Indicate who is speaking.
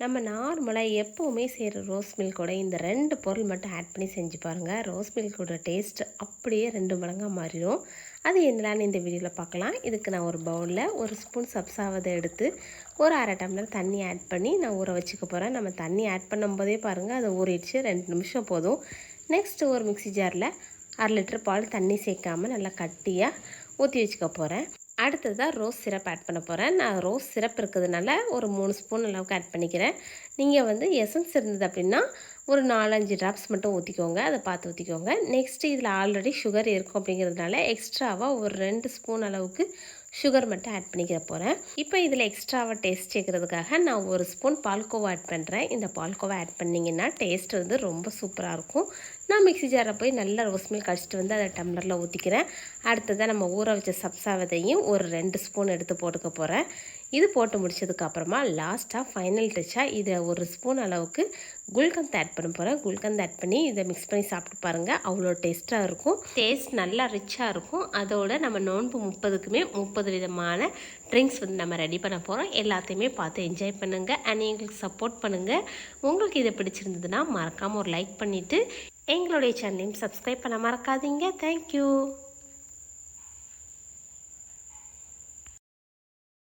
Speaker 1: நம்ம நார்மலாக எப்போவுமே செய்கிற ரோஸ் மில்கோட இந்த ரெண்டு பொருள் மட்டும் ஆட் பண்ணி செஞ்சு பாருங்கள் ரோஸ் மில்கோட டேஸ்ட் அப்படியே ரெண்டு மடங்காக மாறிடும். அது என்னலான்னு இந்த வீடியோவில் பார்க்கலாம் இதுக்கு நான் ஒரு பவுலில் ஒரு ஸ்பூன் சப்ஸாவதை எடுத்து ஒரு அரை டம்ளர் தண்ணி ஆட் பண்ணி நான் ஊற வச்சுக்க போகிறேன் நம்ம தண்ணி ஆட் பண்ணும்போதே பாருங்கள் அதை ஊறிடுச்சு. ரெண்டு நிமிஷம் போதும். நெக்ஸ்ட்டு ஒரு மிக்ஸி ஜாரில் அரை லிட்டர் பால் தண்ணி சேர்க்காமல் நல்லா கட்டியாக ஊற்றி வச்சுக்க போகிறேன் அடுத்ததாக ரோஸ் சிரப் ஆட் பண்ண போகிறேன் நான் ரோஸ் சிரப் இருக்கிறதுனால ஒரு மூணு ஸ்பூன் அளவுக்கு ஆட் பண்ணிக்கிறேன். நீங்கள் வந்து எசன்ஸ் இருந்தது அப்படின்னா ஒரு நாலஞ்சு ட்ராப்ஸ் மட்டும் ஊற்றிக்கோங்க அதை பார்த்து ஊற்றிக்கோங்க நெக்ஸ்ட்டு இதில் ஆல்ரெடி சுகர் இருக்கும் அப்படிங்கிறதுனால எக்ஸ்ட்ராவாக ஒரு ரெண்டு ஸ்பூன் அளவுக்கு சுகர் மட்டும் ஆட் பண்ணிக்கிற போகிறேன் இப்போ இதில் எக்ஸ்ட்ராவாக டேஸ்ட் சேர்க்கறதுக்காக நான் ஒரு ஸ்பூன் பால்கோவா ஆட் பண்ணுறேன் இந்த பால்கோவா ஆட் பண்ணிங்கன்னா டேஸ்ட் வந்து ரொம்ப சூப்பராக இருக்கும். நான் மிக்ஸி ஜாரில் போய் நல்லா ரோஸ் மில்க் அடிச்சுட்டு வந்து அதை டம்ளரில் ஊற்றிக்கிறேன் அடுத்ததாக நம்ம ஊற வச்ச சப்சாவதையும் ஒரு ரெண்டு ஸ்பூன் எடுத்து போட்டுக்க போகிறேன் இது போட்டு முடிச்சதுக்கப்புறமா லாஸ்ட்டாக ஃபைனல் டச்சாக இதை ஒரு ஸ்பூன் அளவுக்கு குல்கந்த் ஆட் பண்ண போகிறேன் குல்கந்த் ஆட் பண்ணி இதை மிக்ஸ் பண்ணி சாப்பிட்டு பாருங்கள் அவ்வளோ டேஸ்ட்டாக இருக்கும். டேஸ்ட் நல்லா ரிச்சாக இருக்கும். அதோட நம்ம நோன்பு முப்பதுக்குமே முப்பது விதமான ட்ரிங்க்ஸ் வந்து நம்ம ரெடி பண்ண போகிறோம் எல்லாத்தையுமே பார்த்து என்ஜாய் பண்ணுங்கள் அண்ட் எங்களுக்கு சப்போர்ட் பண்ணுங்கள் உங்களுக்கு இது பிடிச்சிருந்ததுன்னா மறக்காமல் ஒரு லைக் பண்ணிவிட்டு எங்களுடைய சேனலையும் சப்ஸ்கிரைப் பண்ண மறக்காதீங்க. தேங்க்யூ